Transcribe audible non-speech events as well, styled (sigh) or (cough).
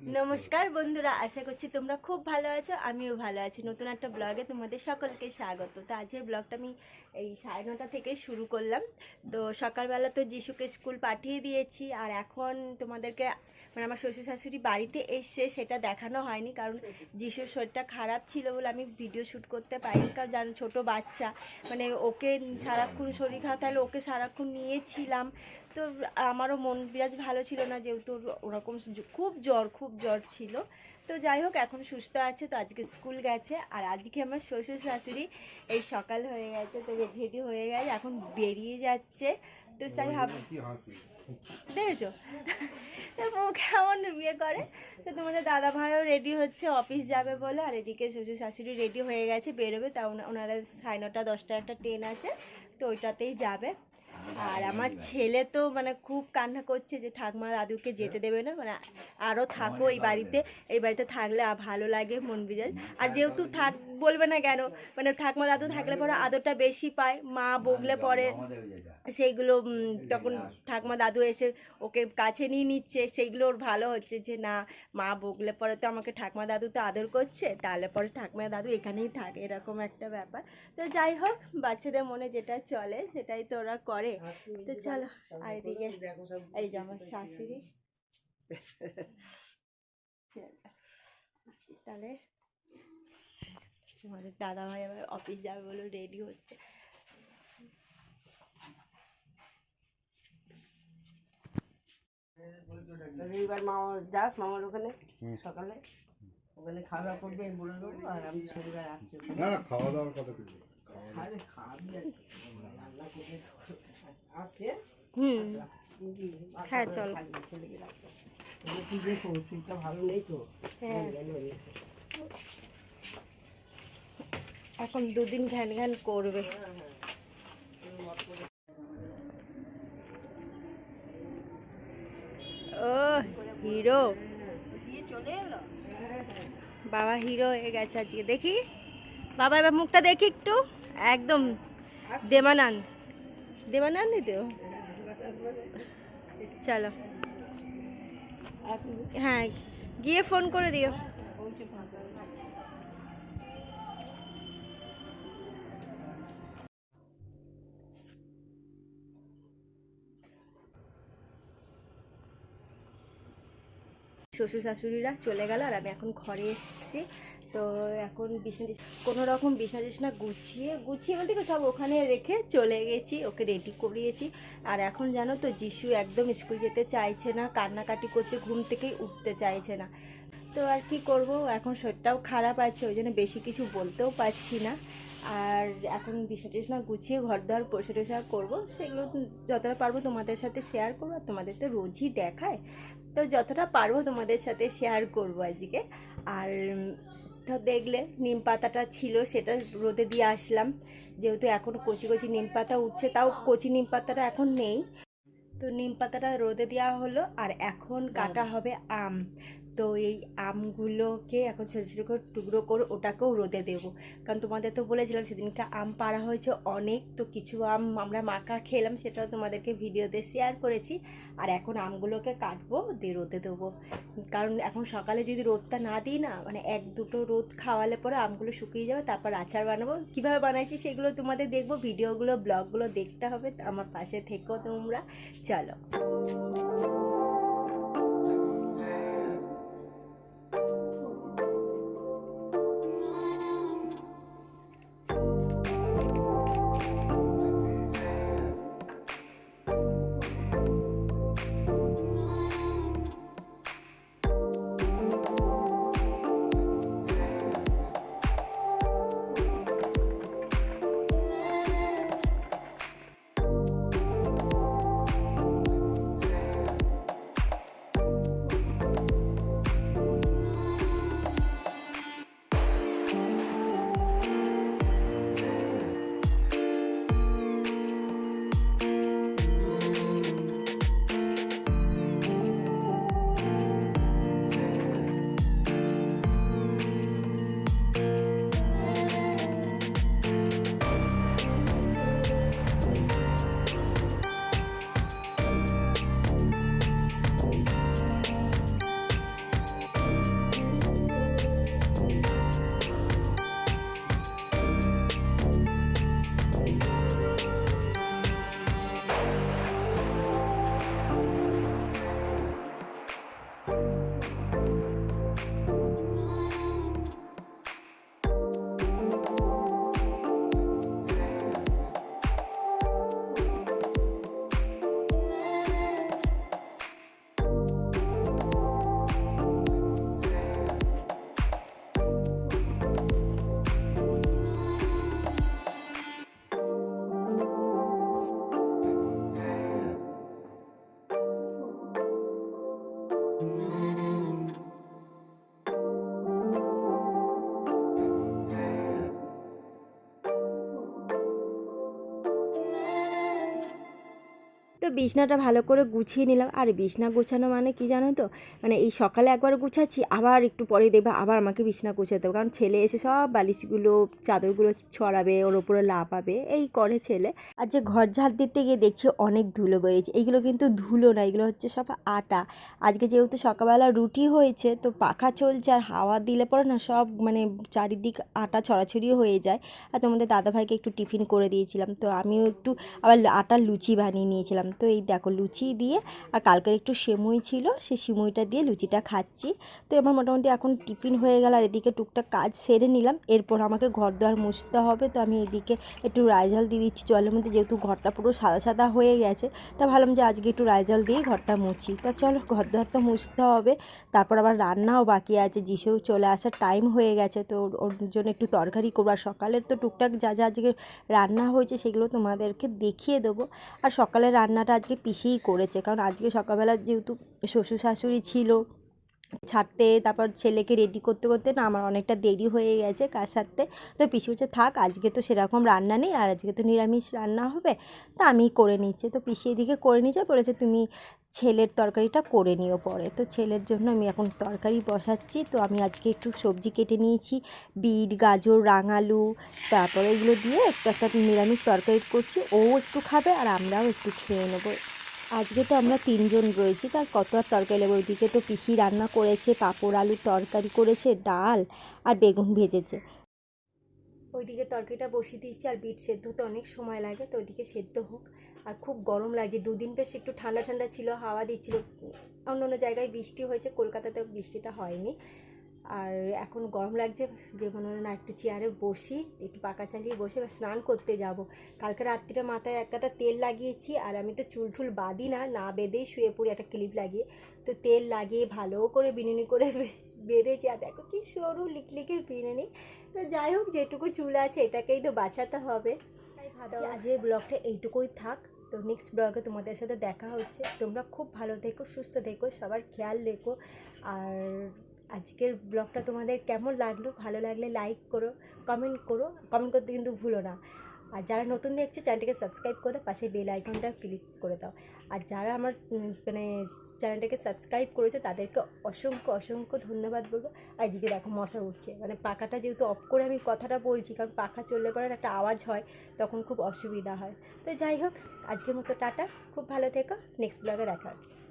নমস্কার বন্ধুরা, আশা করছি তোমরা খুব ভালো আছো, আমিও ভালো আছি। নতুন একটা ব্লগে তোমাদের সকলকে স্বাগত। তো আজকের ব্লগটা আমি এই সাড়ে নটা থেকে শুরু করলাম। তো সকালবেলা তো যিশুকে স্কুল পাঠিয়ে দিয়েছি, আর এখন তোমাদেরকে মানে আমার শ্বশুর শাশুড়ি বাড়িতে এসছে সেটা দেখানো হয়নি, কারণ যিশুর শরীরটা খারাপ ছিল বলে আমি ভিডিও শ্যুট করতে পারিনি, কারণ জানো, ছোটো বাচ্চা। মানে ওকে সারাক্ষণ শরীর খারাপ, তাহলে ওকে সারাক্ষণ নিয়েছিলাম। তো আমারও মন বিরাজ ভালো ছিল না যেহেতু ওরকম খুব জ্বর খুব জ্বর ছিল। তো যাই হোক এখন সুস্থ আছে তো আজকে স্কুল গেছে। আর আজকে আমার শ্বশুর শাশুড়ি এই সকাল হয়ে গেছে তো রেডি হয়ে গেছে এখন বেরিয়ে যাচ্ছে। তো সাই ভাব দেখেছ? মুখ কেমন বিয়ে করে? তো তোমাদের দাদা ভাইও রেডি হচ্ছে অফিস যাবে বলে আর এদিকে শ্বশুর শাশুড়ি রেডি হয়ে গেছে বেরোবে। তা ওনা- ওনারা সাড়ে নটা দশটা একটা ট্রেন আছে তো ওইটাতেই যাবে। আর আমার ছেলে তো মানে খুব কান্না করছে যে ঠাকমা দাদুকে যেতে দেবে না মানে আরও থাকো এই বাড়িতে এই বাড়িতে থাকলে আর ভালো লাগে মন বিজাজ আর যেহেতু থাক বলবে না কেন মানে ঠাকমা দাদু থাকলে পরে আদরটা বেশি পায় মা বগলে পরে সেইগুলো তখন ঠাকমা দাদু এসে ওকে কাছে নিয়ে নিচ্ছে সেইগুলো ওর ভালো হচ্ছে যে না মা বকলে পরে তো আমাকে ঠাকমা দাদু তো আদর করছে তাহলে পরে ঠাকমা দাদু এখানেই থাকে এরকম একটা ব্যাপার। তো যাই হোক বাচ্চাদের মনে যেটা চলে সেটাই তো ওরা করে। তো চলো আর এদিকে এই যে আমার শাশুড়ি। তাহলে তোমাদের দাদা ভাই আবার অফিস যাবে বলে রেডি হচ্ছে। রবিবার মামা যাস মামার ওখানে সকালে। ওখানে খাওয়া দাওয়া করবে আমি বলে দেবো আর আমি শনিবার আসছি না না খাওয়া দাওয়ার কথা কিছু আরে খাবি রান্না করবে আসছে। হুম। হ্যাঁ, চলো। দেখো ভালো নেই তো? হ্যাঁ। হয়েছে। এখন দুদিন ঘ্যান ঘ্যান করবে ও হিরো। বাবা হিরো হয়ে গেছে আজকে। দেখি? বাবা, এবার মুখটা দেখি একটু। একদম। দেবানন্দ। দেবানন্দ তো? চলো। হ্যাঁ গিয়ে ফোন করে দিও। শ্বশুর শাশুড়িরা চলে গেল আর আমি এখন ঘরে এসেছি। তো এখন বিছনা কোনো রকম বিছনা টিছনা গুছিয়ে গুছিয়ে বলতে সব ওখানে রেখে চলে গেছি, ওকে রেডি করিয়েছি। আর এখন জানো তো যিশু একদম স্কুল যেতে চাইছে না, কান্নাকাটি করছে, ঘুম থেকেই উঠতে চাইছে না। তো আর কি করব? এখন শরীরটাও খারাপ আছে, ওই জন্য বেশি কিছু বলতেও পারছি না। আর এখন বিছনা টিছনা গুছিয়ে ঘর দর পরিষ্কার করব। সেগুলো যতটা পারব তোমাদের সাথে শেয়ার করব আর তোমাদের তো রোজই দেখায়। তো যতটা পারব তোমাদের সাথে শেয়ার করব আজকে। আর তো দেখলে নিম পাতাটা ছিল সেটা রোদে দিয়ে আসলাম। যেহেতু এখন কচি কচি নিম পাতা উঠছে তাও কচি নিম পাতাটা এখন নেই। তো নিম পাতাটা রোদে দেওয়া হলো আর এখন কাটা হবে আম। তো এই আমগুলোকে এখন ছোটো ছোটো করে টুকরো করে ওটাকেও রোদে দেবো। কারণ তোমাদের তো বলেছিলাম সেদিনকে আম পাড়া হয়েছে অনেক, তো কিছু আম আমরা মাখা খেলাম সেটাও তোমাদেরকে ভিডিওতে শেয়ার করেছি। আর এখন আমগুলোকে কাটবো, দিয়ে রোদে দেবো। কারণ এখন সকালে যদি রোদটা না দিই না মানে এক দুটো রোদ খাওয়ালে পরে আমগুলো শুকিয়ে যাবে, তারপর আচার বানাবো। কীভাবে বানাইছি সেগুলো তোমাদের দেখব, ভিডিওগুলো, ব্লগগুলো দেখতে হবে, আমার পাশে থেকো তোমরা। চলো। বিছনাটা ভালো করে গুছিয়ে নিলাম। আর বিছনা গোছানো মানে কি জানো তো? মানে এই সকালে একবার গুছাচ্ছি, আবার একটু পরে দেখবে আবার আমাকে বিছনা গোছাতে হবে। কারণ ছেলে এসে সব বালিশগুলো, চাদরগুলো ছড়াবে, ওর ওপরে লাপাবে এই করে ছেলে। আর যে ঘর ঝাড় দিতে গিয়ে দেখছি অনেক ধুলো বেরিয়েছে। এইগুলো কিন্তু ধুলো না এগুলো হচ্ছে সব আটা। আজকে যেহেতু সকালবেলা রুটি হয়েছে, তো পাখা চলছে আর হাওয়া দিলে পরে না সব মানে চারিদিক আটা ছড়াছড়ি হয়ে যায়। আর তোমাদের দাদাভাইকে একটু টিফিন করে দিয়েছিলাম, তো আমিও একটু আবার আটার লুচি বানিয়ে নিয়েছিলাম। তো এই দেখো লুচি দিয়ে, আর কালকের একটু সেমুই ছিল, সেই সিমুইটা দিয়ে লুচিটা খাচ্ছি। তো আমার মোটামুটি এখন টিফিন হয়ে গেল, আর এদিকে টুকটাক কাজ সেরে নিলাম। এরপর আমাকে ঘর দোয়ার মুছতে হবে, তো আমি এদিকে একটু রাইজল দিয়ে দিচ্ছি। জলের মধ্যে যেহেতু ঘরটা পুরো সাদা সাদা হয়ে গেছে, তা ভাবলাম যে আজকে একটু রাইজল দিয়ে ঘরটা মুছি। তা চলো, ঘর দোয়ার তো মুছতে হবে, তারপর আবার রান্নাও বাকি আছে যিশু চলে আসার টাইম হয়ে গেছে, তো ওর- জন্য একটু তরকারি করব। আর সকালের তো টুকটাক যা যা আজকে রান্না হয়েছে, সেগুলো তোমাদেরকে দেখিয়ে দেবো। আর সকালের রান্নাটা আজকে পিসিই করেছে। কারণ আজকে সকালবেলা যেহেতু শ্বশুর শাশুড়ি ছিল ছাড়তে, তারপর ছেলেকে রেডি করতে করতে না আমার অনেকটা দেরি হয়ে গেছে কাজ সারতে। তো পিসি হচ্ছে থাক, আজকে তো সেরকম রান্না নেই, আর আজকে তো নিরামিষ রান্না হবে, তা আমি করে নিচ্ছি। তো পিসি এদিকে করে নিচ্ছে বলেছে, তুমি ছেলের তরকারিটা করে নিও পরে। তো ছেলের জন্য আমি এখন তরকারি বসাচ্ছি, তো আমি আজকে একটু সবজি কেটে নিয়েছি, বিট, গাজর রাঙালু তারপরে এগুলো দিয়ে একটু, একটা নিরামিষ তরকারি করছি, ও একটু খাবে আর আমরাও একটু খেয়ে নেব। আজকে তো আমরা তিনজন রয়েছি তার কত আর তরকারি নেব? ওইদিকে তো পিসি রান্না করেছে, পাঁপড় আলুর তরকারি করেছে, ডাল আর বেগুন ভেজেছে। ওইদিকে তরকারিটা বসিয়ে দিচ্ছি আর বিট সেদ্ধ তো অনেক সময় লাগে, তো ওইদিকে সেদ্ধ হোক। আর খুব গরম লাগছে, দুদিন বেশ একটু ঠান্ডা ঠান্ডা ছিল, হাওয়া দিচ্ছিল। অন্য অন্য জায়গায় বৃষ্টি হয়েছে কলকাতাতে বৃষ্টিটা হয়নি। আর এখন গরম লাগছে যে মনে হয় না একটু চেয়ারে বসি একটু পাকা চালিয়ে বসে এবার স্নান করতে যাব। কালকে রাত্রিটা মাথায় এক কাতা তেল লাগিয়েছি আর আমি তো চুল টুল বাঁধি না না বেঁধেই শুয়ে পড়ি একটা ক্লিপ লাগিয়ে। তো তেল লাগিয়ে ভালো করে বিনুনি করে বে- (laughs) বেঁধেছি আর দেখো কি সরু লিকলিকে বিনুনি। তো যাই হোক যেটুকু চুল আছে এটাকেই তো বাঁচাতে হবে। তাই ভাবছি আজকের ব্লগটা এইটুকুই থাক। তো নেক্সট ব্লগে তোমাদের সাথে দেখা হচ্ছে। তোমরা খুব ভালো থেকো সুস্থ থেকো সবার খেয়াল রেখো। আর আজকের ব্লগটা তোমাদের কেমন লাগল? ভালো লাগলে লাইক করো কমেন্ট করো কমেন্ট করতে কিন্তু ভুলো না। আর যারা নতুন দেখছে, চ্যানেলটাকে সাবস্ক্রাইব করে দাও, পাশে বেল আইকনটা ক্লিক করে দাও। আর যারা আমার মানে চ্যানেলটাকে সাবস্ক্রাইব করেছে, তাদেরকে অসংখ্য অসংখ্য ধন্যবাদ বলব। আর এদিকে দেখো মশা উঠছে। মানে পাখাটা যেহেতু অফ করে আমি কথাটা বলছি, কারণ পাখা চললে পরে একটা আওয়াজ হয়, তখন খুব অসুবিধা হয়। তো যাই হোক, আজকের মতো টাটা। খুব ভালো থেকো। নেক্সট ব্লগে দেখা হচ্ছে।